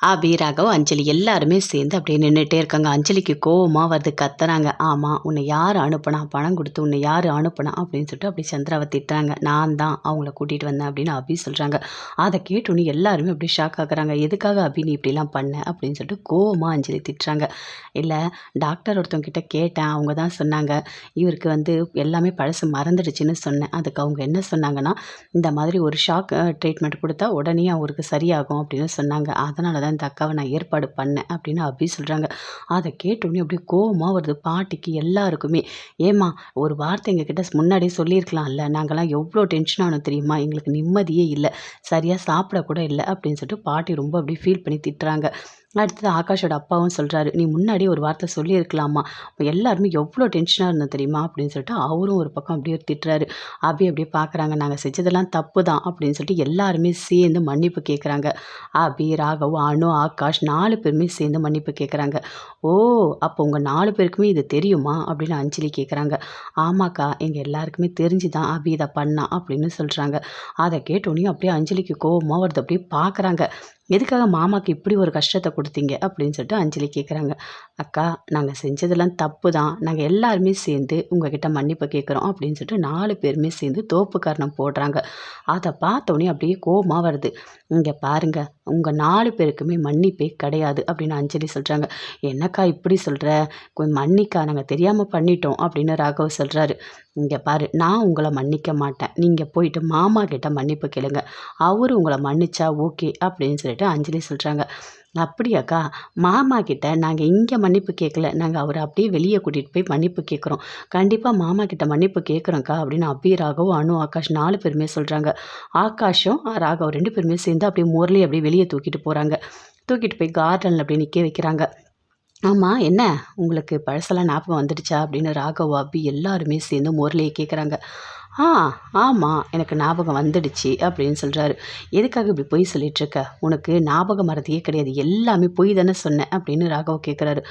ஆபி ராகவ் அஞ்சலி எல்லாருமே சேர்ந்து அப்படியே நின்றுட்டே இருக்காங்க. அஞ்சலிக்கு கோவமாக வருது கத்துறாங்க. ஆமாம் உன்னை யார் அனுப்பினா? பணம் கொடுத்து உன்னை யார் அனுப்பினா? அப்படின்னு சொல்லிட்டு அப்படி சந்திராவை திட்டுறாங்க. நான் தான் அவங்கள கூட்டிகிட்டு வந்தேன் அப்படின்னு அபி சொல்கிறாங்க அதை கேட்டோன்னே எல்லாருமே அப்படி ஷாக் ஆகுறாங்க. எதுக்காக அபி நீ இப்படிலாம் பண்ண? அப்படின்னு சொல்லிட்டு கோவமாக அஞ்சலி திட்டுறாங்க. இல்லை டாக்டர் ஒருத்தவங்கிட்ட கேட்டேன். அவங்க தான் சொன்னாங்க இவருக்கு வந்து எல்லாமே பழசு மறந்துடுச்சுன்னு சொன்னேன். அதுக்கு அவங்க என்ன சொன்னாங்கன்னா இந்த மாதிரி ஒரு ஷாக் ட்ரீட்மெண்ட் கொடுத்தா உடனே அவருக்கு சரியாகும் அப்படின்னு சொன்னாங்க. அதனால தான் இந்த அக்காவை நான் ஏற்பாடு பண்ணேன் அப்படின்னு அபி சொல்கிறாங்க அதை கேட்டோன்னே அப்படியே கோபமாக வருது பாட்டிக்கு எல்லாருக்குமே. ஏம்மா ஒரு வார்த்தை எங்ககிட்ட முன்னாடியே சொல்லியிருக்கலாம்ல நாங்கள்லாம் எவ்வளோ டென்ஷன் ஆனோம் தெரியுமா? எங்களுக்கு நிம்மதியே இல்லை. சரியாக சாப்பிடக்கூட இல்லை அப்படின்னு சொல்லிட்டு பாட்டி ரொம்ப அப்படியே ஃபீல் பண்ணி திட்டுறாங்க. அடுத்தது ஆகாஷோட அப்பாவும் சொல்கிறாரு நீ முன்னாடி ஒரு வார்த்தை சொல்லியிருக்கலாமா? இப்போ எல்லாருமே எவ்வளோ டென்ஷனாக இருந்தோம் தெரியுமா? அப்படின்னு சொல்லிட்டு அவரும் ஒரு பக்கம் அப்படியே திட்டுறாரு. அப்படி அப்படியே பார்க்குறாங்க நாங்கள் செஞ்சதெல்லாம் தப்பு தான் அப்படின்னு சொல்லிட்டு எல்லாருமே சேர்ந்து மன்னிப்பு கேட்குறாங்க அபி ராகவ் அனு ஆகாஷ் நாலு பேருமே சேர்ந்து மன்னிப்பு கேட்குறாங்க ஓ அப்போ உங்கள் நாலு பேருக்குமே இது தெரியுமா? அப்படின்னு அஞ்சலி கேட்குறாங்க ஆமாக்கா எங்கள் எல்லாருக்குமே தெரிஞ்சு தான் அபி இதை பண்ணா அப்படின்னு சொல்கிறாங்க அதை கேட்டோன்னே அப்படியே அஞ்சலிக்கு கோவமாக வருது அப்படியே பார்க்குறாங்க எதுக்காக மாமாவுக்கு இப்படி ஒரு கஷ்டத்தை கொடுத்தீங்க? அப்படின்னு சொல்லிட்டு அஞ்சலி கேட்குறாங்க அக்கா நாங்கள் செஞ்சதெல்லாம் தப்பு தான் நாங்கள் எல்லாருமே சேர்ந்து உங்ககிட்ட மன்னிப்பு கேட்குறோம் அப்படின்னு சொல்லிட்டு நாலு பேருமே சேர்ந்து தோப்பு காரணம் போடுறாங்க. அதை பார்த்தோன்னே அப்படியே கோபமாக வருது. இங்கே பாருங்கள் உங்கள் நாலு பேருக்குமே மன்னிப்பே கிடையாது. அப்படின்னு அஞ்சலி சொல்கிறாங்க என்னக்கா இப்படி சொல்கிற கொஞ்சம் மன்னிக்கா நாங்கள் தெரியாமல் பண்ணிட்டோம். அப்படின்னு ராகவ் சொல்கிறாரு இங்கே பாரு நான் உங்களை மன்னிக்க மாட்டேன். நீங்கள் போயிட்டு மாமா கிட்ட மன்னிப்பு கேளுங்க. அவர் உங்களை மன்னிச்சா ஓகே அப்படின்னு சொல்லிட்டு அஞ்சலி சொல்கிறாங்க அப்படியாக்கா மாமா கிட்ட நாங்கள் இங்கே மன்னிப்பு கேட்கல நாங்கள் அவரை அப்படியே வெளியே கூட்டிகிட்டு போய் மன்னிப்பு கேட்குறோம் கண்டிப்பாக மாமா கிட்ட மன்னிப்பு கேட்குறோங்க்கா அப்படின்னு அப்பி ராகவும் அனு ஆகாஷ் நாலு பேருமே சொல்கிறாங்க ஆகாஷும் ராகவ் ரெண்டு பேருமே சேர்ந்து அப்படியே முரளி அப்படியே வெளியே தூக்கிட்டு போகிறாங்க தூக்கிட்டு போய் கார்டனில் அப்படியே நிற்க வைக்கிறாங்க. ஆமாம் என்ன? உங்களுக்கு பழசெல்லாம் ஞாபகம் வந்துடுச்சா? அப்படின்னு ராகவ் அபி எல்லாருமே சேர்ந்து முரளியை கேட்குறாங்க ஆ ஆமாம் எனக்கு ஞாபகம் வந்துடுச்சு அப்படின்னு சொல்கிறாரு எதுக்காக இப்படி பொய் சொல்லிகிட்ருக்க உனக்கு ஞாபகம் மறதியே கிடையாது. எல்லாமே பொய் தானே சொன்னேன் அப்படின்னு ராகவ் கேட்குறாரு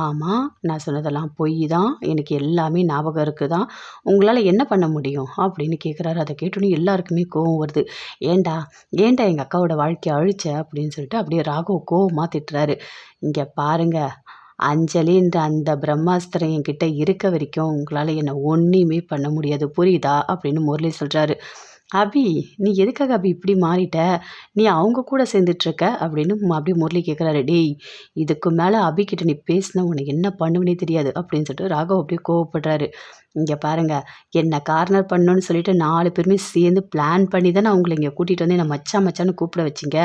ஆமாம் நான் சொன்னதெல்லாம் பொய் தான். எனக்கு எல்லாமே ஞாபகம் இருக்குது தான் உங்களால் என்ன பண்ண முடியும்? அப்படின்னு கேட்குறாரு அதை கேட்டோன்னே எல்லாருக்குமே கோவம் வருது. ஏண்டா ஏண்டா எங்கள் அக்காவோட வாழ்க்கையை அழிச்ச? அப்படின்னு சொல்லிட்டு அப்படியே ராகவ் கோவமாக திட்டுறாரு. இங்கே பாருங்கள் அஞ்சலின்ற அந்த பிரம்மாஸ்திரம் என்கிட்ட இருக்க வரைக்கும் உங்களால் என்னை ஒன்றுமே பண்ண முடியாது. புரியுதா? அப்படின்னு முரளி சொல்கிறாரு அபி நீ எதுக்காக அபி இப்படி மாறிட்ட? நீ அவங்க கூட சேர்ந்துட்ருக்க அப்படின்னு அப்படியே முரளி கேட்குறாரு டேய் இதுக்கு மேலே அபிக்கிட்ட நீ பேசினா உனக்கு என்ன பண்ணுவனே தெரியாது அப்படின்னு சொல்லிட்டு ராகவ் அப்படியே கோவப்படுறாரு. இங்கே பாருங்கள் என்ன கார்னர் பண்ணணும்னு சொல்லிட்டு நாலு பேருமே சேர்ந்து பிளான் பண்ணி தான் நான் உங்களை இங்கே கூட்டிகிட்டு வந்து என்னை மச்சா மச்சான்னு கூப்பிட வச்சிங்க.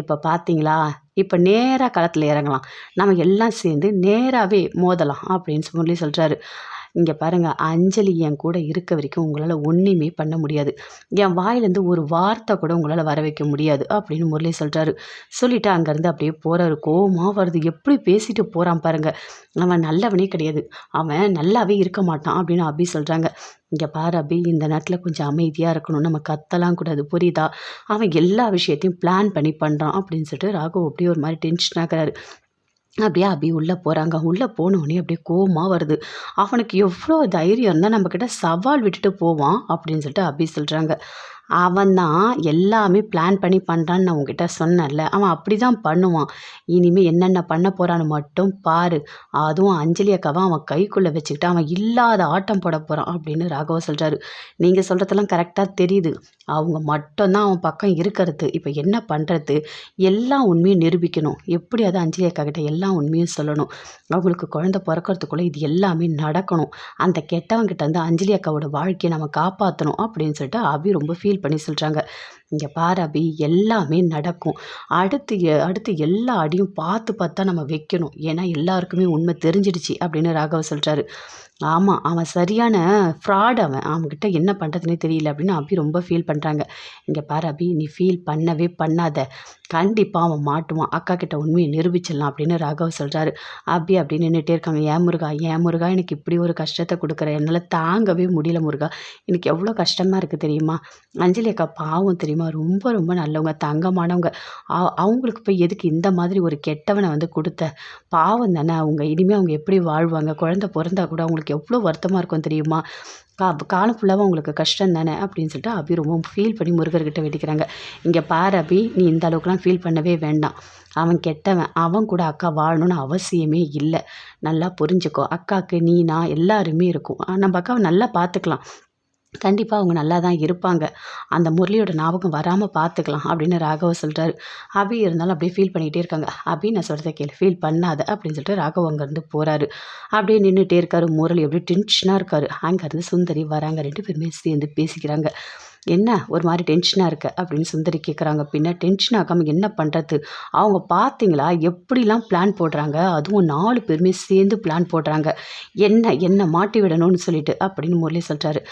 இப்போ பார்த்தீங்களா இப்போ நேராக களத்தில் இறங்கலாம். நம்ம எல்லாம் சேர்ந்து நேராகவே மோதலாம் அப்படின்னு முரளி சொல்கிறாரு இங்கே பாருங்கள் அஞ்சலி என் கூட இருக்க வரைக்கும் உங்களால் ஒன்றுமே பண்ண முடியாது. என் வாயிலேருந்து ஒரு வார்த்தை கூட உங்களால் வர வைக்க முடியாது அப்படின்னு முரளி சொல்கிறாரு சொல்லிவிட்டு அங்கேருந்து அப்படியே போகிறாரு கோவமாக வருது. எப்படி பேசிட்டு போகிறான் பாருங்கள் அவன் நல்லவனே கிடையாது. அவன் நல்லாவே இருக்க மாட்டான் அப்படின்னு அபி சொல்கிறாங்க இங்கே பாரு அபி இந்த நேரத்தில் கொஞ்சம் அமைதியாக இருக்கணும். நம்ம கத்தலாம் கூடாது. புரியுதா? அவன் எல்லா விஷயத்தையும் பிளான் பண்ணி பண்ணுறான் அப்படின்னு சொல்லிட்டு ராகவ் அப்படியே ஒரு மாதிரி டென்ஷன் ஆகிறாரு. அப்படியே அபி உள்ளே போகிறாங்க உள்ளே போனோடனே அப்படியே கோவமாக வருது. அவனுக்கு எவ்வளோ தைரியம் இருந்தால் நம்மக்கிட்ட சவால் விட்டுட்டு போவான் அப்படின்னு சொல்லிட்டு அபி சொல்கிறாங்க அவன் தான் எல்லாமே பிளான் பண்ணி பண்ணுறான்னு நான் உங்ககிட்ட சொன்னேன்ல. அவன் அப்படி தான் பண்ணுவான். இனிமேல் என்னென்ன பண்ண போகிறான்னு மட்டும் பாரு. அதுவும் அஞ்சலி அக்காவை அவன் கைக்குள்ளே வச்சுக்கிட்டு அவன் இல்லாத ஆட்டம் போட போகிறான் அப்படின்னு ராகவா சொல்கிறாரு நீங்கள் சொல்கிறதெல்லாம் கரெக்டாக தெரியுது. அவங்க மட்டும்தான் அவன் பக்கம் இருக்கிறது. இப்போ என்ன பண்ணுறது எல்லாம் உண்மையும் நிரூபிக்கணும். எப்படி அதை அஞ்சலி அக்கா கிட்ட எல்லா உண்மையும் சொல்லணும். அவங்களுக்கு குழந்த பிறக்கிறதுக்குள்ளே இது எல்லாமே நடக்கணும். அந்த கெட்டவங்கிட்ட வந்து அஞ்சலி அக்காவோட வாழ்க்கையை நம்ம காப்பாற்றணும் அப்படின்னு சொல்லிட்டு அபி ரொம்ப ஃபீல் ஃபீல் பண்ணி சொல்கிறாங்க இங்கே பாரு அபி எல்லாமே நடக்கும். அடுத்து அடுத்து எல்லா அடியும் பார்த்து பார்த்தா நம்ம வைக்கணும். ஏன்னா எல்லாருக்குமே உண்மை தெரிஞ்சிடுச்சு அப்படின்னு ராகவ சொல்கிறாரு ஆமாம் அவன் சரியான ஃப்ராட் அவன். அவன்கிட்ட என்ன பண்ணுறதுனே தெரியல அப்படின்னு அபி ரொம்ப ஃபீல் பண்ணுறாங்க இங்கே பாரு அபி நீ ஃபீல் பண்ணவே பண்ணாத. கண்டிப்பாக அவன் மாட்டுவான். அக்கா கிட்ட உண்மையை நிரூபிச்சிடலாம் அப்படின்னு ராகவ் சொல்கிறாரு அப்படி அப்படி நின்றுட்டே இருக்காங்க. ஏன் முருகா? ஏன் முருகா? எனக்கு இப்படி ஒரு கஷ்டத்தை கொடுக்குற. என்னால் தாங்கவே முடியல முருகா. எனக்கு எவ்வளோ கஷ்டமாக இருக்குது தெரியுமா? அஞ்சலி அக்கா பாவம் தெரியுமா? ரொம்ப ரொம்ப நல்லவங்க தங்கமானவங்க. அவங்களுக்கு போய் எதுக்கு இந்த மாதிரி ஒரு கெட்டவனை வந்து கொடுத்த? பாவம் தானே அவங்க. இனிமேல் அவங்க எப்படி வாழ்வாங்க? குழந்தை பிறந்தா கூட அவங்களுக்கு எவ்வளோ வருத்தமாக இருக்கும் தெரியுமா? கா காலம் ஃபுல்லாகவும் அவங்களுக்கு கஷ்டம் தானே அப்படின்னு சொல்லிட்டு அபி ரொம்ப ஃபீல் பண்ணி முருகர்கிட்ட வெடிக்கிறாங்க இங்கே பாரு அபி நீ இந்த அளவுக்குலாம் ஃபீல் பண்ணவே வேண்டாம். அவன் கெட்டவன் அவன் கூட அக்கா வாழணும்னு அவசியமே இல்லை. நல்லா புரிஞ்சுக்கோ. அக்காவுக்கு நீ நான் எல்லாருமே இருக்கும். நம்ம அக்காவை நல்லா பார்த்துக்கலாம் கண்டிப்பாக அவங்க நல்லா தான் இருப்பாங்க. அந்த முரளியோட ஞாபகம் வராமல் பார்த்துக்கலாம் அப்படின்னு ராகவ சொல்கிறாரு அபி இருந்தாலும் அப்படியே ஃபீல் பண்ணிகிட்டே இருக்காங்க. அபி நான் சொல்கிறத கேள் ஃபீல் பண்ணாத அப்படின்னு சொல்லிட்டு ராகவ் அங்கேருந்து போகிறாரு அப்படியே நின்றுட்டே இருக்காரு. முரளி அப்படியே டென்ஷனாக இருக்காரு. அங்கேருந்து சுந்தரி வராங்க. ரெண்டு பேருமே சேர்ந்து பேசிக்கிறாங்க. என்ன? ஒரு மாதிரி டென்ஷனாக இருக்க? அப்படின்னு சுந்தரி கேட்குறாங்க பின்ன டென்ஷன் ஆகாமல் என்ன பண்ணுறது அவங்க பார்த்தீங்களா எப்படிலாம் பிளான் போடுறாங்க? அதுவும் நாலு பேருமே சேர்ந்து பிளான் போடுறாங்க. என்ன? என்ன? மாட்டி விடணும்னு சொல்லிட்டு அப்படின்னு முரளி சொல்கிறாரு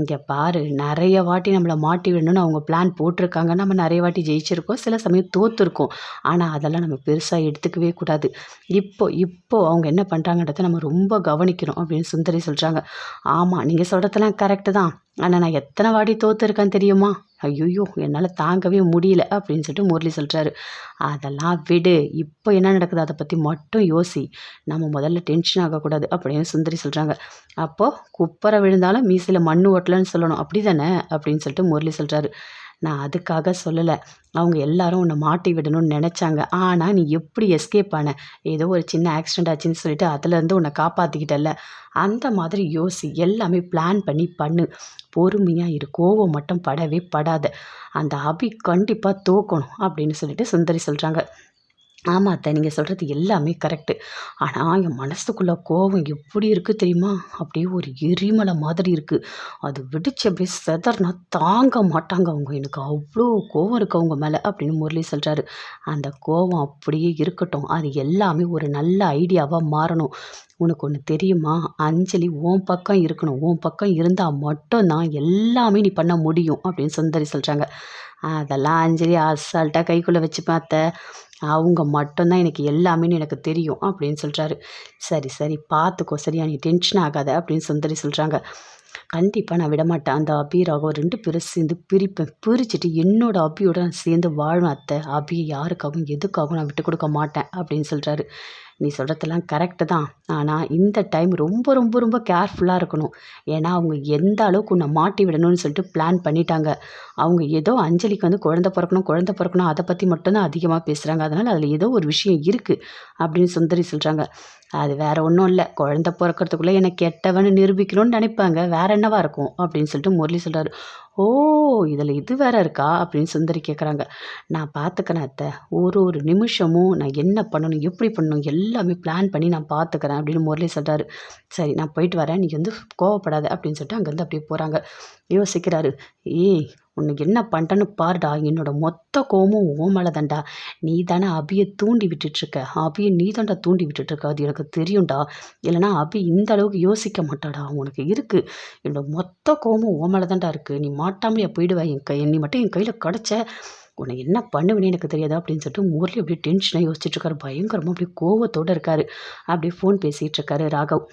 இங்கே பாரு நிறைய வாட்டி நம்மளை மாட்டி விடணும்னு அவங்க பிளான் போட்டிருக்காங்க. நம்ம நிறைய வாட்டி ஜெயிச்சிருக்கோம். சில சமயம் தோற்றுருக்கோம் ஆனால் அதெல்லாம் நம்ம பெருசாக எடுத்துக்கவே கூடாது. இப்போ இப்போ அவங்க என்ன பண்ணுறாங்கன்றத நம்ம ரொம்ப கவனிக்கணும் அப்படின்னு சுந்தரி சொல்கிறாங்க ஆமாம் நீங்கள் சொல்கிறதெல்லாம் கரெக்டு தான். ஆனால் நான் எத்தனை வாட்டி தோற்றுருக்கேன் தெரியுமா? ஐயோ என்னால் தாங்கவே முடியல அப்படின்னு சொல்லிட்டு முரளி சொல்கிறாரு அதெல்லாம் விடு. இப்போ என்ன நடக்குது? அதை பற்றி மட்டும் யோசி. நம்ம முதல்ல டென்ஷன் ஆகக்கூடாது அப்படின்னு சுந்தரி சொல்கிறாங்க அப்போது குப்பரை விழுந்தாலும் மீசையில் மண் ஓட்டலன்னு சொல்லணும். அப்படி தானே அப்படின்னு சொல்லிட்டு முரளி சொல்கிறாரு நான் அதுக்காக சொல்லலை. அவங்க எல்லாரும் உன்னை மாட்டி விடணும்னு நினச்சாங்க. ஆனால் நீ எப்படி எஸ்கேப் ஆன? ஏதோ ஒரு சின்ன ஆக்சிடென்ட் ஆச்சுன்னு சொல்லிட்டு அதுலேருந்து உன்னை காப்பாற்றிக்கிட்டல அந்த மாதிரி யோசி எல்லாமே பிளான் பண்ணி பண்ணு. பொறுமையாக இரு. கோவம் மட்டும் படவே படாத. அந்த அபி கண்டிப்பாக தோக்கணும் அப்படின்னு சொல்லிட்டு சுந்தரி சொல்கிறாங்க ஆமாம் அத்தை நீங்கள் சொல்கிறது எல்லாமே கரெக்டு. ஆனால் என் மனசுக்குள்ளே கோவம் எப்படி இருக்குது தெரியுமா? அப்படியே ஒரு எரிமலை மாதிரி இருக்குது அது வெடிச்சு அப்படியே செதறினா தாங்க மாட்டாங்க அவங்க. எனக்கு அவ்வளோ கோவம் இருக்கு அவங்க மேலே அப்படின்னு முரளி சொல்கிறாரு அந்த கோவம் அப்படியே இருக்கட்டும். அது எல்லாமே ஒரு நல்ல ஐடியாவாக மாறணும். உனக்கு ஒன்று தெரியுமா? அஞ்சலி உன் பக்கம் இருக்கணும். உன் பக்கம் இருந்தால் மட்டும்தான் எல்லாமே நீ பண்ண முடியும். அப்படின்னு சுந்தரி சொல்கிறாங்க அதெல்லாம் அஞ்சலி அசால்ட்டாக கைக்குள்ளே வச்சு பார்த்த. அவங்க மட்டும்தான் எனக்கு எல்லாமேன்னு எனக்கு தெரியும் அப்படின்னு சொல்கிறாரு சரி சரி பார்த்துக்கோ சரியா? நீ டென்ஷன் ஆகாத அப்படின்னு சுந்தரி சொல்கிறாங்க கண்டிப்பாக நான் விடமாட்டேன். அந்த அபி ராகவ் ரெண்டு பேரும் சேர்ந்து பிரிப்பேன். பிரிச்சுட்டு என்னோட அபியோட நான் சேர்ந்து வாழும் அத்தை. அபியை யாருக்காகவும் எதுக்காகவும் நான் விட்டு கொடுக்க மாட்டேன் அப்படின்னு சொல்கிறாரு நீ சொல்கிறதெல்லாம் கரெக்டு தான். ஆனால் இந்த டைம் ரொம்ப ரொம்ப ரொம்ப கேர்ஃபுல்லாக இருக்கணும். ஏன்னா அவங்க எந்த அளவுக்கு உன்னை மாட்டி விடணும்னு சொல்லிட்டு பிளான் பண்ணிட்டாங்க. அவங்க ஏதோ அஞ்சலிக்கு வந்து குழந்த பிறக்கணும் குழந்த பிறக்கணும் அதை பற்றி மட்டும்தான் அதிகமாக பேசுகிறாங்க அதனால் அதில் ஏதோ ஒரு விஷயம் இருக்குது அப்படின்னு சுந்தரி சொல்கிறாங்க அது வேற ஒன்றும் இல்லை. குழந்த பிறக்கறதுக்குள்ளே என்னை கெட்டவன்னு நிரூபிக்கணும்னு நினைப்பாங்க. வேற என்னவா இருக்கும் அப்படின்னு சொல்லிட்டு முரளி சொல்கிறாரு ஓ இதில் இது வேற இருக்கா? அப்படின்னு சுந்தரி கேட்குறாங்க நான் பார்த்துக்கிறேன் அத்தை. ஒரு ஒரு நிமிஷமும் நான் என்ன பண்ணணும் எப்படி பண்ணணும் எல்லாமே பிளான் பண்ணி நான் பார்த்துக்கிறேன் அப்படின்னு முரளி சொல்கிறாரு சரி நான் போயிட்டு வரேன். நீ வந்து கோவப்படாத அப்படின்னு சொல்லிட்டு அங்கேருந்து அப்படியே போகிறாங்க யோசிக்கிறாரு. ஏய் உன்னை என்ன பண்ணிட்டேன்னு பாருடா. என்னோட மொத்த கோமும் ஓ மேலே தான்டா நீ தானே அபியை தூண்டி விட்டுட்ருக்க அபியை நீ தான்டா தூண்டி விட்டுட்ருக்க அது எனக்கு தெரியும்டா. இல்லைனா அபி இந்த அளவுக்கு யோசிக்க மாட்டாடா. உனக்கு இருக்குது என்னோட மொத்த கோமும் ஓ மேலே தான்டா இருக்குது நீ மாட்டாமலே போயிடுவா. என் கை நீ மட்டும் என் கையில் கிடச்ச. உன்னை என்ன பண்ணுவேன்னு எனக்கு தெரியாதா அப்படின்னு சொல்லிட்டு முரளி அப்படியே டென்ஷனாக யோசிச்சுட்டு இருக்காரு. பயங்கரமாக அப்படியே கோவத்தோடு இருக்காரு. அப்படியே ஃபோன் பேசிகிட்டு இருக்காரு ராகவ்.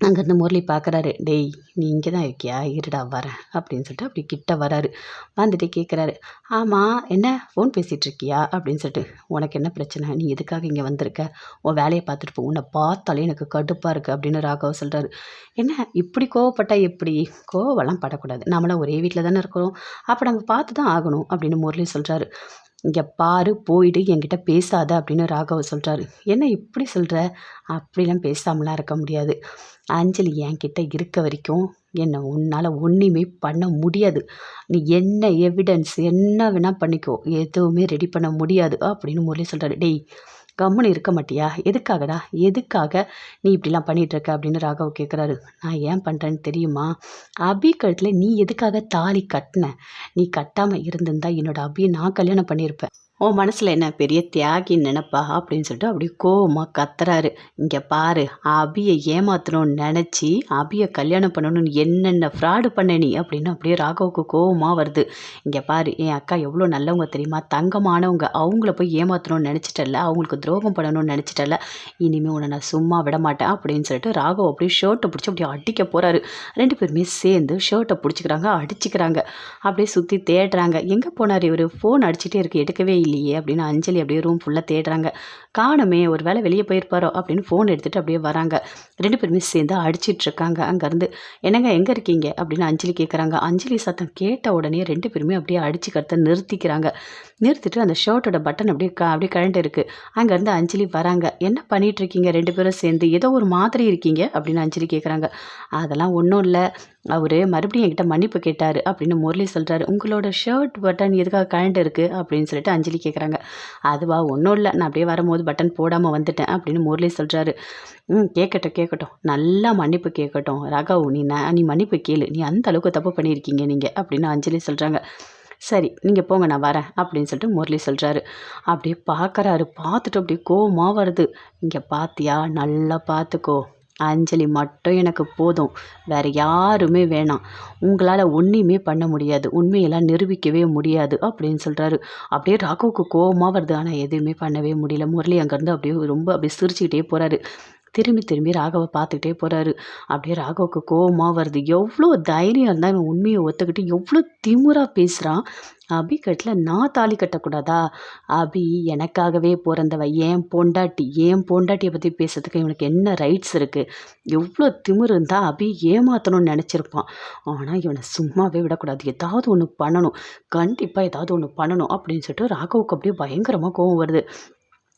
அங்கேருந்து முரளி பார்க்குறாரு டேய் நீ இங்கே தான் இருக்கியா? இருடா வரேன் அப்படின்னு சொல்லிட்டு அப்படி கிட்ட வராரு. வந்துட்டு கேட்குறாரு ஆமாம் என்ன? ஃபோன் பேசிகிட்டு இருக்கியா? அப்படின்னு சொல்லிட்டு உனக்கு என்ன பிரச்சனை? நீ எதுக்காக இங்கே வந்திருக்க? உன் வேலையை பார்த்துட்டு போ. உன்னை பார்த்தாலே எனக்கு கடுப்பாக இருக்குது அப்படின்னு ராகவ் சொல்கிறாரு என்ன? இப்படி கோவப்பட்டா எப்படி? கோவம்லாம் படக்கூடாது. நம்மளாம் ஒரே வீட்டில் தானே இருக்கிறோம். அப்போ நம்ம பார்த்து தான் ஆகணும் அப்படின்னு முரளி சொல்கிறாரு இங்கே பாரு போயிட்டு என்கிட்ட பேசாத அப்படின்னு ராகவ் சொல்கிறாரு என்ன இப்படி சொல்கிற அப்படிலாம் பேசாமலாம் இருக்க முடியாது. அஞ்சலி என்கிட்ட இருக்க வரைக்கும் என்னை உன்னால் ஒன்றுமே பண்ண முடியாது. நீ என்ன எவிடன்ஸ் என்ன வேணால் பண்ணிக்கோ. எதுவுமே ரெடி பண்ண முடியாது அப்படின்னு முரளி சொல்கிறாரு டேய் கம்முன்னு இருக்க மாட்டியா? எதுக்காகடா? எதுக்காக நீ இப்படிலாம் பண்ணிகிட்ருக்க இருக்க அப்படின்னு ராகவ் கேட்குறாரு நான் ஏன் பண்ணுறேன்னு தெரியுமா? அபி கழுத்தில் நீ எதுக்காக தாலி கட்டின? நீ கட்டாமல் இருந்திருந்தா என்னோட அபியை நான் கல்யாணம் பண்ணியிருப்பேன். உன் மனசில் என்ன பெரிய தியாகி நினப்பா அப்படின்னு சொல்லிட்டு அப்படியே கோவமாக கத்துறாரு. இங்கே பாரு அபியை ஏமாத்தணும்னு நினச்சி அபியை கல்யாணம் பண்ணணும்னு என்னென்ன ஃப்ராடு பண்ண நீ அப்படின்னு அப்படியே ராகவுக்கு கோவமாக வருது. இங்கே பாரு என் அக்கா எவ்வளோ நல்லவங்க தெரியுமா? தங்கமானவங்க. அவங்கள போய் ஏமாத்தணும்னு நினச்சிட்டல அவங்களுக்கு துரோகம் பண்ணணும்னு நினச்சிட்டல இனிமேல் உன்னை நான் சும்மா விட மாட்டேன் அப்படின்னு சொல்லிட்டு ராகவ் அப்படியே ஷர்ட்டை பிடிச்சி அப்படியே அடிக்க போகிறாரு ரெண்டு பேருமே சேர்ந்து ஷர்ட்டை பிடிச்சிக்கிறாங்க அடிச்சுக்கிறாங்க. அப்படியே சுற்றி தேடுறாங்க. எங்கே போனார் இவர்? ஃபோன் அடிச்சுட்டே இருக்கு எடுக்கவே இல்லையே அப்படின்னு அஞ்சலி அப்படியே ரூம் ஃபுல்லாக தேடுறாங்க. காணமே ஒரு வேளை வெளியே போயிருப்பாரோ அப்படின்னு ஃபோன் எடுத்துகிட்டு அப்படியே வராங்க. ரெண்டு பேருமே சேர்ந்து அடிச்சிட்டு இருக்காங்க அங்கேருந்து. என்னங்க எங்கே இருக்கீங்க? அப்படின்னு அஞ்சலி கேட்குறாங்க அஞ்சலி சத்தம் கேட்ட உடனே ரெண்டு பேருமே அப்படியே அடிச்சுக்கிறத நிறுத்திக்கிறாங்க. நிறுத்திட்டு அந்த ஷர்ட்டோட பட்டன் அப்படியே க அப்படியே கழண்டு இருக்குது அங்கேருந்து அஞ்சலி வராங்க. என்ன பண்ணிகிட்ருக்கீங்க இருக்கீங்க? ரெண்டு பேரும் சேர்ந்து ஏதோ ஒரு மாதிரி இருக்கீங்க? அப்படின்னு அஞ்சலி கேட்குறாங்க அதெல்லாம் ஒன்றும் இல்லை. அவர் மறுபடியும் என்கிட்ட மன்னிப்பு கேட்டார் அப்படின்னு முரளி சொல்கிறாரு உங்களோட ஷர்ட் பட்டன் எதுக்காக கழண்டு இருக்குது அப்படின்னு சொல்லிட்டு அஞ்சலி கேட்குறாங்க அதுவா ஒன்றும் இல்லை. நான் அப்படியே வரும்போது பட்டன் போடாமல் வந்துட்டேன். அப்படின்னு முரளி சொல்கிறாரு ம் கேட்கட்டும் கேட்கட்டும் நல்லா மன்னிப்பு கேட்கட்டும் ராகவ் நீ நான் நீ மன்னிப்பு கேளு. நீ அந்த அளவுக்கு தப்பு பண்ணியிருக்கீங்க நீங்கள் அப்படின்னு அஞ்சலி சொல்கிறாங்க சரி நீங்கள் போங்க நான் வரேன். அப்படின்னு சொல்லிட்டு முரளி சொல்கிறாரு அப்படியே பார்க்குறாரு பார்த்துட்டு அப்படியே கோவமாக வருது. இங்கே பார்த்தியா நல்லா பார்த்துக்கோ அஞ்சலி மட்டும் எனக்கு போதும். வேறு யாருமே வேணாம். உங்களால் ஒன்றுமே பண்ண முடியாது. உண்மையெல்லாம் நிரூபிக்கவே முடியாது அப்படின்னு சொல்கிறாரு அப்படியே ராகவுக்கு கோபமாக வருது. ஆனால் எதுவுமே பண்ணவே முடியல. முரளி அங்கேருந்து அப்படியே ரொம்ப அப்படியே சிரிச்சுக்கிட்டே போகிறாரு திரும்பி திரும்பி ராகவை பார்த்துக்கிட்டே போகிறாரு அப்படியே ராகவுக்கு கோவமாக வருது. எவ்வளோ தைரியம் இருந்தால் இவன் உண்மையை ஒத்துக்கிட்டு எவ்வளோ திமுறாக பேசுகிறான் அபி கட்டில் நான் தாலி கட்டக்கூடாதா? அபி எனக்காகவே பிறந்தவ ஏன் பொண்டாட்டி ஏன் பொண்டாட்டியை பற்றி பேசுறதுக்கு இவனுக்கு என்ன ரைட்ஸ் இருக்குது எவ்வளோ திமிரு இருந்தால் அபி ஏமாற்றணும்னு நினச்சிருப்பான். ஆனால் இவனை சும்மாவே விடக்கூடாது. ஏதாவது ஒன்று பண்ணணும். கண்டிப்பாக ஏதாவது ஒன்று பண்ணணும். அப்படின்னு சொல்லிட்டு ராகவுக்கு அப்படியே பயங்கரமாக கோவம் வருது.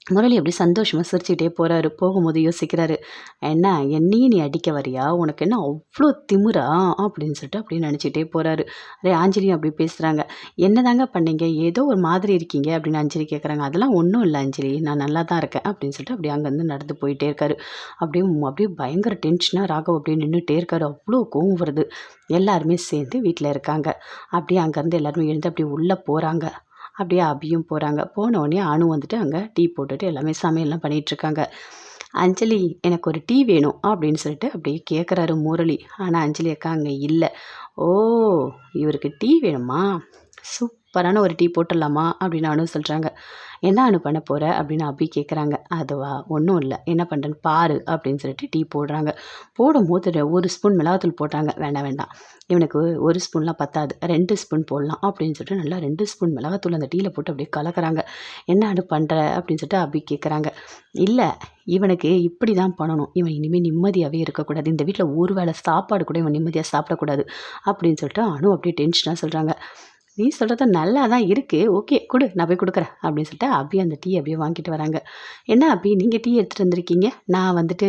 முரளி அப்படி சந்தோஷமாக சிரிச்சுக்கிட்டே போகிறாரு போகும்போது யோசிக்கிறாரு என்ன என்னையும் நீ அடிக்க வரியா உனக்கு என்ன அவ்வளோ திமுறா அப்படின்னு சொல்லிட்டு அப்படி நினச்சிக்கிட்டே போகிறாரு அரே ஆஞ்சலியும் அப்படி பேசுகிறாங்க என்ன தாங்க பண்ணீங்க? ஏதோ ஒரு மாதிரி இருக்கீங்க? அப்படின்னு அஞ்சலி கேட்குறாங்க அதெல்லாம் ஒன்றும் இல்லை அஞ்சலி நான் நல்லா தான் இருக்கேன். அப்படின்னு சொல்லிட்டு அப்படியே அங்கேருந்து நடந்து போயிட்டே இருக்காரு. அப்படியே அப்படியே பயங்கர டென்ஷனாக ராகவ் அப்படியே நின்றுட்டே இருக்காரு. அவ்வளோ கோவம் வருது. எல்லாருமே சேர்ந்து வீட்டில் இருக்காங்க. அப்படியே அங்கேருந்து எல்லாருமே எழுந்து அப்படியே உள்ளே போகிறாங்க அப்படியே அபியும் போகிறாங்க போனோடனே அணு வந்துட்டு அங்கே டீ போட்டுட்டு எல்லாமே சமையல்லாம் பண்ணிகிட்ருக்காங்க அஞ்சலி எனக்கு ஒரு டீ வேணும் அப்படின்னு சொல்லிட்டு அப்படியே கேட்குறாரு முரளி. ஆனால் அஞ்சலி அக்கா அங்கே இல்லை. ஓ இவருக்கு டீ வேணுமா? சூப்பரான ஒரு டீ போட்டுடலாமா? அப்படின்னு அனு சொல்கிறாங்க என்ன அனு பண்ண போகிற அப்படின்னு அபி கேட்குறாங்க அதுவா? ஒன்றும் இல்லை. என்ன பண்ணுறேன்னு பாரு அப்படின்னு சொல்லிட்டு டீ போடுறாங்க. போடும்போது ஒரு ஸ்பூன் மிளகாத்தூள் போட்டாங்க. வேண்டாம் வேண்டாம். இவனுக்கு ஒரு ஸ்பூன்லாம் பத்தாது. ரெண்டு ஸ்பூன் போடலாம். அப்படின்னு சொல்லிட்டு நல்லா ரெண்டு ஸ்பூன் மிளகாத்தூள் அந்த டீயில் போட்டு அப்படியே கலக்கிறாங்க. என்ன அனு பண்ணுற அப்படின்னு சொல்லிட்டு அபி கேட்குறாங்க இல்லை இவனுக்கு இப்படி தான் பண்ணணும். இவன் இனிமேல் நிம்மதியாகவே இருக்கக்கூடாது. இந்த வீட்டில் ஒரு வேளை சாப்பாடு கூட இவன் நிம்மதியாக சாப்பிடக்கூடாது. அப்படின்னு சொல்லிட்டு அனு அப்படியே டென்ஷனாக சொல்கிறாங்க நீ சொல்கிறது நல்லா தான் இருக்குது ஓகே கொடு நான் போய் கொடுக்குறேன் அப்படின்னு சொல்லிட்டு அப்படியே அந்த டீ அப்படியே வாங்கிட்டு வராங்க. என்ன அபி நீங்கள் டீ எடுத்துகிட்டு வந்திருக்கீங்க? நான் வந்துட்டு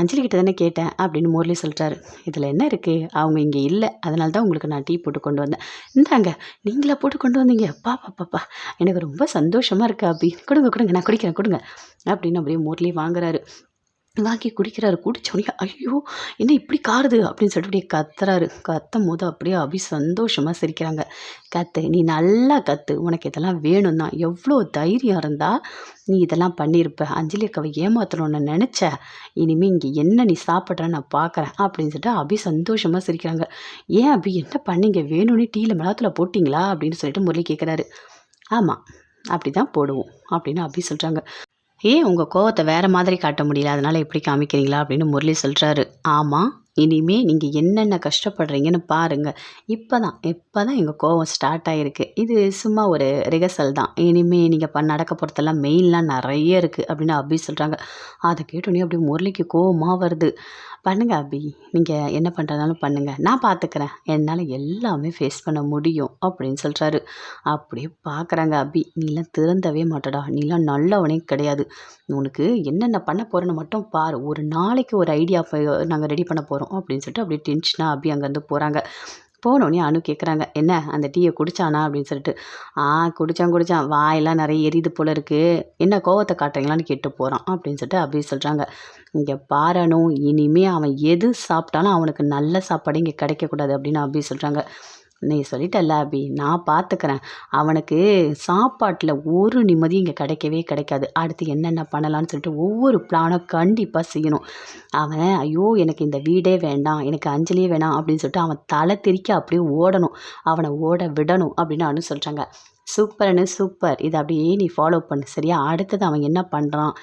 அஞ்சலி கிட்ட தானே கேட்டேன் அப்படின்னு முரளி சொல்கிறாரு இதில் என்ன இருக்குது அவங்க இங்கே இல்லை. அதனால தான் உங்களுக்கு நான் டீ போட்டு கொண்டு வந்தேன். இந்தாங்க நீங்களா போட்டு கொண்டு வந்தீங்க? பாப்பா பாப்பா எனக்கு ரொம்ப சந்தோஷமாக இருக்குது அபி. கொடுங்க கொடுங்க நான் குடிக்கிறேன் கொடுங்க அப்படின்னு அப்படியே முரளி வாங்குறாரு. வாங்கி குடிக்கிறாரு. குடிச்சோடனே ஐயோ என்ன இப்படி காருது? அப்படின்னு சொல்லிட்டு அப்படியே கத்துறாரு. கத்தும் போது அப்படியே அபி சந்தோஷமாக சிரிக்கிறாங்க. கத்து நீ நல்லா கத்து. உனக்கு இதெல்லாம் வேணும் தான் எவ்வளோ தைரியம் இருந்தால் நீ இதெல்லாம் பண்ணியிருப்ப. அஞ்சலி அக்காவை ஏமாத்தணும்னு நினச்ச. இனிமேல் இங்கே என்ன நீ சாப்பிட்ற நான் பார்க்குறேன் அப்படின்னு சொல்லிட்டு அபி சந்தோஷமாக சிரிக்கிறாங்க. ஏன் அபி என்ன பண்ணீங்க? வேணும்னு டீயில் மிளகாத்தில் போட்டிங்களா? அப்படின்னு சொல்லிட்டு முரளி கேட்குறாரு ஆமாம் அப்படி தான் போடுவோம். அப்படின்னு அபி சொல்கிறாங்க ஏன் உங்கள் கோவத்தை வேறு மாதிரி காட்ட முடியல. அதனால் எப்படி காமிக்கிறீங்களா அப்படின்னு முரளி சொல்கிறாரு ஆமாம் இனிமே நீங்கள் என்னென்ன கஷ்டப்படுறீங்கன்னு பாருங்கள் இப்போ தான் இப்போ தான் எங்கள் கோவம் ஸ்டார்ட் ஆகிருக்கு இது சும்மா ஒரு ரிகர்சல் தான். இனிமேல் நீங்கள் பண்ண நடக்க போகிறதெல்லாம் மெயின்லாம் நிறைய இருக்குது அப்படின்னு அபி சொல்கிறாங்க அதை கேட்டோன்னே அப்படியே முரளிக்கு கோவமாக வருது. பண்ணுங்க அபி. நீங்கள் என்ன பண்ணுறதாலும் பண்ணுங்கள் நான் பார்த்துக்கிறேன் என்னால் எல்லாமே ஃபேஸ் பண்ண முடியும் அப்படின்னு சொல்கிறாரு அப்படியே பார்க்குறாங்க அபி. நீலாம் திறந்தவே மாட்டடா. நீலாம் நல்லவனே கிடையாது. உனக்கு என்னென்ன பண்ண போகிறேன்னு மட்டும் பாரு. ஒரு நாளைக்கு ஒரு ஐடியா நாங்கள் ரெடி பண்ண போகிறோம் அப்படின்னு சொல்லிட்டு அப்படியே டென்ஷனாக அபி அங்கேருந்து போகிறாங்க போனோடனே அனு கேட்குறாங்க என்ன அந்த டீயை குடித்தானா அப்படின்னு சொல்லிட்டு. ஆ குடித்தான் குடித்தான் வாயெல்லாம் நிறைய எரியுது போல இருக்குது என்ன கோவத்தை காட்டுறீங்களான்னு கேட்டு போகிறான் அப்படின்னு சொல்லிட்டு அப்படி சொல்கிறாங்க இங்கே பாரணும் இனிமேல் அவன் எது சாப்பிட்டாலும் அவனுக்கு நல்ல சாப்பாடு இங்கே கிடைக்கக்கூடாது அப்படின்னு அப்படி சொல்கிறாங்க நீ சொல்லிட்டல்ல அபி. நான் பார்த்துக்கிறேன் அவனுக்கு சாப்பாட்டில் ஒரு நிம்மதி இங்கே கிடைக்கவே கிடைக்காது. அடுத்து என்னென்ன பண்ணலான்னு சொல்லிட்டு ஒவ்வொரு பிளானும் கண்டிப்பாக செய்யணும். அவன் ஐயோ எனக்கு இந்த வீடே வேண்டாம். எனக்கு அஞ்சலியே வேணாம். அப்படின்னு சொல்லிட்டு அவன் தலை திரிக்க அப்படியே ஓடணும். அவனை ஓட விடணும் அப்படின்னு அனு சொல்கிறாங்க சூப்பர்னு சூப்பர். இதை அப்படியே நீ ஃபாலோ பண்ணு. சரியா? அடுத்தது அவன் என்ன பண்ணுறான்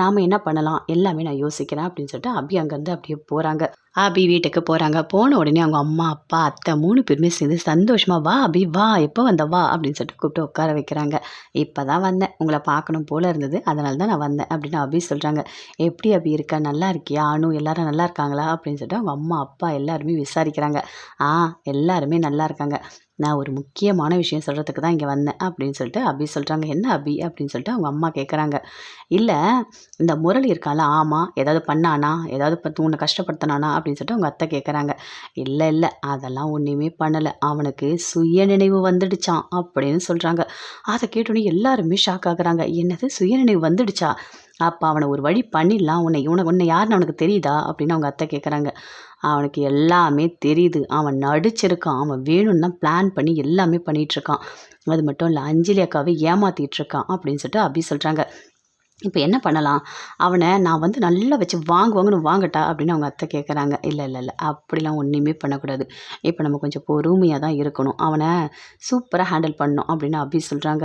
நாம் என்ன பண்ணலாம்? எல்லாமே நான் யோசிக்கிறேன் அப்படின்னு சொல்லிட்டு அபி அங்கேருந்து அப்படியே போகிறாங்க அபி வீட்டுக்கு போகிறாங்க போன உடனே அவங்க அம்மா அப்பா அத்தை மூணு பேருமே சேர்ந்து சந்தோஷமாக வா அபி வா. எப்போ வந்த வா? அப்படின்னு சொல்லிட்டு கூப்பிட்டு உட்கார வைக்கிறாங்க. இப்போ தான் வந்தேன். உங்களை பார்க்கணும் போல இருந்தது. அதனால தான் நான் வந்தேன் அப்படின்னு அபி சொல்கிறாங்க எப்படி அபி இருக்க? நல்லா இருக்கியா? அனு எல்லாரும் நல்லா இருக்காங்களா? அப்படின்னு சொல்லிட்டு அவங்க அம்மா அப்பா எல்லாருமே விசாரிக்கிறாங்க. ஆ எல்லாருமே நல்லா இருக்காங்க. நான் ஒரு முக்கியமான விஷயம் சொல்கிறதுக்கு தான் இங்கே வந்தேன் அப்படின்னு சொல்லிட்டு அபி சொல்கிறாங்க என்ன அபி? அப்படின்னு சொல்லிட்டு அவங்க அம்மா கேட்குறாங்க இல்லை இந்த முரளி இருக்கால ஆமாம் ஏதாவது பண்ணானா ஏதாவது இப்போ உன்னை கஷ்டப்படுத்தினானா? அப்படின்னு சொல்லிட்டு அவங்க அத்தை கேட்குறாங்க இல்லை இல்லை அதெல்லாம் ஒன்றுமே பண்ணலை அவனுக்கு சுய நினைவு வந்துடுச்சான் அப்படின்னு சொல்கிறாங்க அதை கேட்டோன்னே எல்லாருமே ஷாக் ஆகுறாங்க. என்னது சுய நினைவு வந்துடுச்சா? அப்போ அவனை ஒரு வழி பண்ணிடலாம் உன்னை உனக்கு உன்னை யாருன்னு அவனுக்கு தெரியுதா? அப்படின்னு அவங்க அத்தை கேட்குறாங்க அவனுக்கு எல்லாமே தெரியுது. அவன் நடிச்சிருக்கான். அவன் வேணும்னு தான் பிளான் பண்ணி எல்லாமே பண்ணிகிட்ருக்கான் அது மட்டும் இல்லை அஞ்சலி அக்காவை ஏமாற்றிட்டு இருக்கான் அப்படின்னு சொல்லிட்டு அபி சொல்கிறாங்க இப்போ என்ன பண்ணலாம்? அவனை நான் வந்து நல்லா வச்சு வாங்குவாங்கன்னு வாங்கட்டா? அப்படின்னு அவங்க அத்தை கேட்குறாங்க இல்லை இல்லை இல்லை. அப்படிலாம் ஒன்றுமே பண்ணக்கூடாது. இப்போ நம்ம கொஞ்சம் பொறுமையாக தான் இருக்கணும். அவனை சூப்பராக ஹேண்டில் பண்ணணும் அப்படின்னு அப்படி சொல்கிறாங்க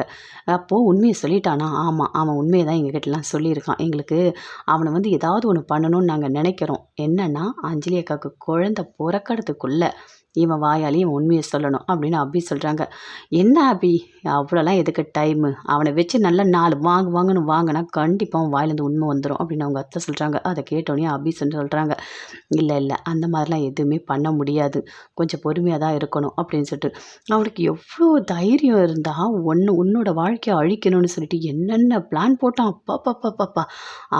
அப்போது உண்மையை சொல்லிட்டானா? ஆமாம் அவன் உண்மையை தான் எங்ககிட்டலாம் சொல்லியிருக்கான். எங்களுக்கு அவனை வந்து ஏதாவது ஒன்று பண்ணணும்னு நாங்கள் நினைக்கிறோம். என்னென்னா அஞ்சலி அக்காவுக்கு குழந்த பிறக்கறதுக்குள்ளே இவன் வாயாலே இவன் உண்மையை சொல்லணும் அப்படின்னு அபி சொல்கிறாங்க என்ன அபி? அவ்வளோலாம் எதுக்கு டைமு அவனை வச்சு நல்லா நாலு வாங்கு வாங்கன்னு வாங்கினா கண்டிப்பாக அவன் வாயிலேருந்து உண்மை வந்துடும் அப்படின்னு அவங்க அத்தை சொல்கிறாங்க அதை கேட்டோடனே அபி சொல்கிறாங்க இல்லை இல்லை அந்த மாதிரிலாம் எதுவுமே பண்ண முடியாது. கொஞ்சம் பொறுமையாக தான் இருக்கணும் அப்படின்னு சொல்லிட்டு. அவனுக்கு எவ்வளோ தைரியம் இருந்தால் ஒன்று உன்னோட வாழ்க்கையை அழிக்கணும்னு சொல்லிட்டு என்னென்ன பிளான் போட்டான்? அப்பா பாப்பா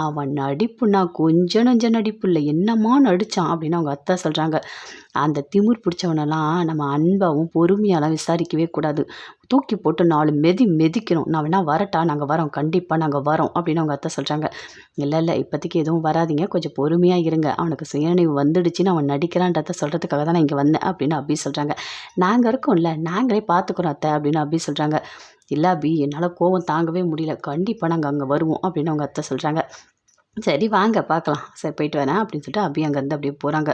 அவன் நடிப்புனா கொஞ்சம் நஞ்ச நடிப்பு இல்லை. என்னம்மா நடித்தான் அப்படின்னு அவங்க அத்தை சொல்கிறாங்க அந்த திமிர் பிடிச்சவனெல்லாம் நம்ம அன்பாகவும் பொறுமையாலாம் விசாரிக்கவே கூடாது. தூக்கி போட்டு நாலு மெதி மெதிக்கணும். நான் வேணால் வரட்டா? நாங்கள் வரோம். கண்டிப்பாக நாங்கள் வரோம் அப்படின்னு அவங்க அத்தை சொல்கிறாங்க இல்லை இல்லை. இப்போதைக்கு எதுவும் வராதிங்க. கொஞ்சம் பொறுமையாக இருங்க. அவனுக்கு சுயநினைவு வந்துடுச்சுன்னு அவன் நடிக்கிறான்றத சொல்கிறதுக்காக தான் நான் இங்கே வந்தேன் அப்படின்னு அப்படி சொல்கிறாங்க நாங்கள் இருக்கோம்ல. நாங்களே பார்த்துக்குறோம் அத்தை அப்படின்னு அப்படி சொல்கிறாங்க இல்லை அபி. என்னால் கோவம் தாங்கவே முடியல. கண்டிப்பாக நாங்கள் அங்கே வருவோம் அப்படின்னு அவங்க அத்தை சொல்கிறாங்க சரி வாங்க பார்க்கலாம். சரி போயிட்டு வரேன் அப்படின்னு சொல்லிட்டு அபி அங்கேருந்து அப்படியே போகிறாங்க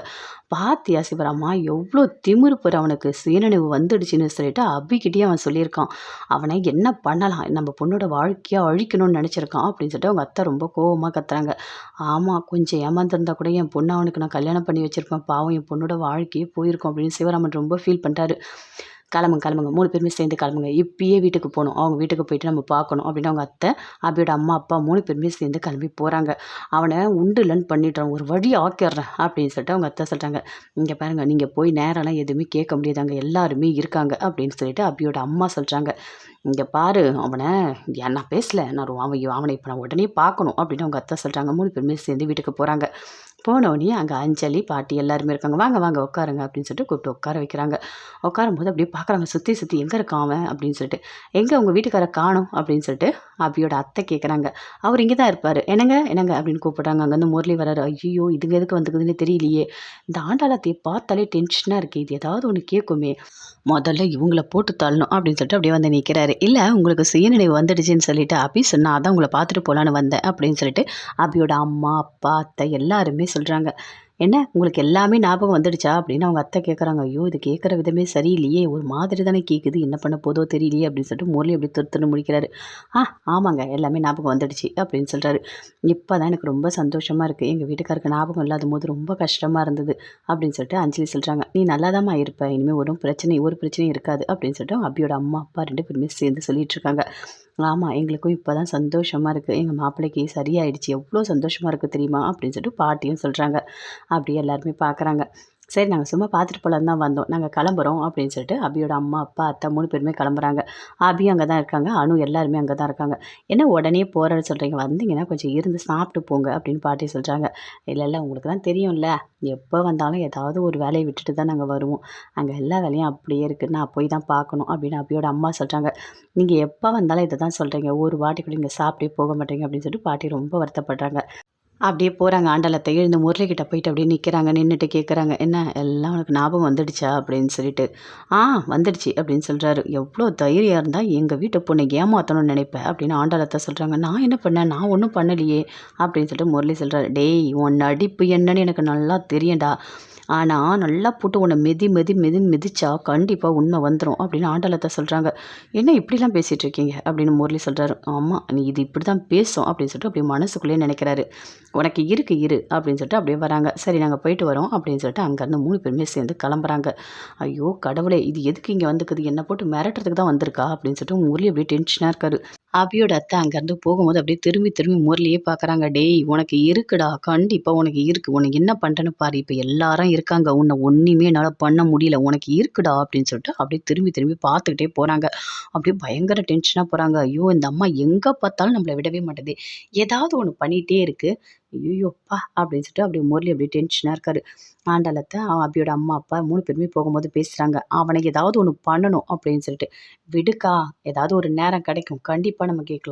பாத்தியா சிவராமா எவ்வளோ திமிரு போகிற அவனுக்கு சுயநினைவு வந்துடுச்சுன்னு சொல்லிட்டு அபிக்கிட்டே அவன் சொல்லியிருக்கான். அவனை என்ன பண்ணலாம்? நம்ம பொண்ணோட வாழ்க்கையாக அழிக்கணும்னு நினச்சிருக்கான் அப்படின்னு சொல்லிட்டு அவங்க அத்தை ரொம்ப கோவமாக கத்துறாங்க. ஆமாம் கொஞ்சம் ஏமாந்துருந்தா கூட என் பொண்ணு அவனுக்கு நான் கல்யாணம் பண்ணி வச்சுருப்பேன். பாவம் என் பொண்ணோட வாழ்க்கையே போயிருக்கோம் அப்படின்னு சிவராமன் ரொம்ப ஃபீல் பண்ணிட்டாரு கிளம்புங்க கிளம்புங்க. மூணு பேருமே சேர்ந்து கிளம்புங்க. இப்பயே வீட்டுக்கு போகணும். அவங்க வீட்டுக்கு போயிட்டு நம்ம பார்க்கணும் அப்படின்னு அவங்க அத்தை அபியோட அம்மா அப்பா மூணு பேருமே சேர்ந்து கிளம்பி போகிறாங்க அவனை உண்டு இல்லைன்னு பண்ணிடுறான். ஒரு வழி ஆக்கிடுறேன் அப்படின்னு சொல்லிட்டு அவங்க அத்தை சொல்கிறாங்க இங்கே பாருங்கள் நீங்கள் போய் நேரம்லாம் எதுவுமே கேட்க முடியாதாங்க. எல்லாருமே இருக்காங்க. அப்படின்னு சொல்லிட்டு அபியோட அம்மா சொல்கிறாங்க இங்கே பாரு அவனை நான் பேசலை. நான் அவன் அவனை இப்போ நான் உடனே பார்க்கணும். அப்படின்னு அவங்க அத்தை சொல்கிறாங்க மூணு பேருமே சேர்ந்து வீட்டுக்கு போகிறாங்க போனோடனே அங்கே அஞ்சலி பாட்டி எல்லாருமே இருக்காங்க. வாங்க வாங்க உட்காருங்க அப்படின்னு சொல்லிட்டு கூப்பிட்டு உட்கார வைக்கிறாங்க. உட்காரும் போது அப்படியே பார்க்குறாங்க சுற்றி சுற்றி எங்கே இருக்கான் அவன் அப்படின்னு சொல்லிட்டு. எங்கே உங்கள் வீட்டுக்கார காணும் அப்படின்னு சொல்லிட்டு அப்பியோட அத்தை கேட்குறாங்க அவர் இங்கே தான் இருப்பார். என்னங்க என்னங்க? அப்படின்னு கூப்பிட்றாங்க. அங்கேருந்து முரளி வராரு ஐயோ இதுங்க எதுக்கு வந்துக்குதுன்னு தெரியலையே. இந்த ஆண்டாளத்தையை பார்த்தாலே டென்ஷனாக இருக்குது இது ஏதாவது ஒன்று கேட்குமே. முதல்ல இவங்களை போட்டு தள்ளணும் அப்படின்னு சொல்லிட்டு அப்படியே வந்து நிற்கிறாரு இல்லை உங்களுக்கு சுயநினைவு வந்துடுச்சுன்னு சொல்லிட்டு அபி சொன்னால் அதான் உங்களை பார்த்துட்டு போகலான்னு வந்தேன் அப்படின்னு சொல்லிட்டு அபியோட அம்மா அப்பா அத்தை எல்லாருமே சொல்கிறாங்க என்ன? உங்களுக்கு எல்லாமே ஞாபகம் வந்துடுச்சா? அப்படின்னு அவங்க அத்தை கேட்குறாங்க ஐயோ இது கேட்குற விதமே சரியில்லையே. ஒரு மாதிரி தானே கேட்குது என்ன பண்ண போதோ தெரியலையே. அப்படின்னு சொல்லிட்டு முரளி அப்படி துருத்துன்னு முடிக்கிறாரு. ஆ ஆமாங்க. எல்லாமே ஞாபகம் வந்துடுச்சு. அப்படின்னு சொல்கிறாரு இப்போ தான் எனக்கு ரொம்ப சந்தோஷமாக இருக்குது எங்கள் வீட்டுக்காருக்கு ஞாபகம் இல்லாத போது ரொம்ப கஷ்டமாக இருந்தது. அப்படின்னு சொல்லிட்டு அஞ்சலி சொல்கிறாங்க நீ நல்லா இருப்ப. இனிமேல் ஒரு பிரச்சனை ஒரு பிரச்சனையும் இருக்காது. அப்படின்னு சொல்லிட்டு அப்பியோட அம்மா அப்பா ரெண்டு பேருமே சேர்ந்து சொல்லிட்டு இருக்காங்க. ஆமாம் எங்களுக்கும் இப்போ தான் சந்தோஷமாக இருக்குது எங்கள் மாப்பிள்ளைக்கு சரியாயிடுச்சு. எவ்வளோ சந்தோஷமாக இருக்குது தெரியுமா? அப்படின்னு சொல்லிட்டு பாட்டியும் சொல்கிறாங்க அப்படியே எல்லாருமே பார்க்குறாங்க சரி நாங்கள் சும்மா பார்த்துட்டு போகலான்னு தான் வந்தோம். நாங்கள் கிளம்புறோம் அப்படின்னு சொல்லிட்டு அபியோட அம்மா அப்பா அத்தை மூணு பேருமே கிளம்புறாங்க. அபி அங்கே தான் இருக்காங்க. அனு எல்லாருமே அங்கே தான் இருக்காங்க. என்ன உடனே போகிறேன்னு சொல்கிறீங்க வந்தீங்கன்னா கொஞ்சம் இருந்து சாப்பிட்டு போங்க அப்படின்னு பாட்டி சொல்கிறாங்க இல்லை இல்லை உங்களுக்கு தான் தெரியும்ல. எப்போ வந்தாலும் ஏதாவது ஒரு வேலையை விட்டுட்டு தான் நாங்கள் வருவோம். அங்கே எல்லா வேலையும் அப்படியே இருக்குது நான் போய் தான் பார்க்கணும் அப்படின்னு அபியோட அம்மா சொல்கிறாங்க நீங்கள் எப்போ வந்தாலும் இதை தான் சொல்கிறீங்க ஒரு வாட்டி கூட இங்கே சாப்பிட்டே போக மாட்டீங்க அப்படின்னு சொல்லிட்டு பாட்டி ரொம்ப வருத்தப்படுறாங்க. அப்படியே போகிறாங்க ஆண்டாளத்தை எழுந்து முரளிக்கிட்ட போயிட்டு அப்படியே நிற்கிறாங்க நின்றுட்டு கேட்குறாங்க என்ன? எல்லாம் உனக்கு ஞாபகம் வந்துடுச்சா? அப்படின்னு சொல்லிட்டு. ஆ வந்துடுச்சு அப்படின்னு சொல்கிறாரு எவ்வளோ தைரியம் இருந்தால் எங்கள் வீட்டு பொண்ணை ஏமாற்றணும்னு நினைப்பேன் அப்படின்னு ஆண்டாளத்தை சொல்கிறாங்க நான் என்ன பண்ணேன்? நான் ஒன்றும் பண்ணலையே அப்படின்னு சொல்லிட்டு முரளி சொல்கிறாரு டேய் உன் நடிப்பு என்னன்னு எனக்கு நல்லா தெரியும்டா. ஆனால் நல்லா போட்டு உன்னை மெதி மெதி மிதி மிதிச்சா கண்டிப்பாக உண்மை வந்துடும் அப்படின்னு ஆண்டாளத்தை சொல்கிறாங்க என்ன இப்படிலாம் பேசிகிட்டு இருக்கீங்க அப்படின்னு முரளி சொல்கிறாரு ஆமாம் நீ இது இப்படி தான் பேசும் அப்படின்னு சொல்லிட்டு அப்படியே மனசுக்குள்ளேயே நினைக்கிறாரு. உனக்கு இருக்கு இரு அப்படின்னு சொல்லிட்டு அப்படியே வராங்க. சரி நாங்கள் போயிட்டு வரோம் அப்படின்னு சொல்லிட்டு அங்கேருந்து மூணு பேருமே சேர்ந்து கிளம்புறாங்க. ஐயோ கடவுளே இது எதுக்கு இங்கே வந்துக்குது? என்னை போட்டு மிரட்டுறதுக்கு தான் வந்திருக்கா? அப்படின்னு சொல்லிட்டு முரளி அப்படியே டென்ஷனாக இருக்காரு. அபியோட அத்தை அங்கேருந்து போகும்போது அப்படியே திரும்பி திரும்பி முரளியே பார்க்குறாங்க டேய் உனக்கு இருக்குடா கண்டிப்பாக உனக்கு இருக்குது உனக்கு என்ன பண்ணுறேன்னு பாரு. இப்போ எல்லாரும் இருக்காங்க. உன்னை ஒன்றுமே என்னால் பண்ண முடியல. உனக்கு இருக்குடா அப்படின்னு சொல்லிட்டு அப்படியே திரும்பி திரும்பி பார்த்துக்கிட்டே போகிறாங்க அப்படியே பயங்கர டென்ஷனாக போகிறாங்க ஐயோ இந்த அம்மா எங்கே பார்த்தாலும் நம்மளை விடவே மாட்டேது. ஏதாவது ஒன்று பண்ணிகிட்டே இருக்குது ஐயோப்பா அப்படின்னு சொல்லிட்டு அப்படியே முரளி அப்படியே டென்ஷனாக இருக்காரு. ஆண்டாளத்தை அவன் அபியோட அம்மா அப்பா மூணு பேருமே போகும்போது பேசுகிறாங்க அவனை ஏதாவது ஒன்று பண்ணணும் அப்படின்னு சொல்லிட்டு. விடுக்கா ஏதாவது ஒரு நேரம் கிடைக்கும். கண்டிப்பாக நம்ம கேட்கலாம்.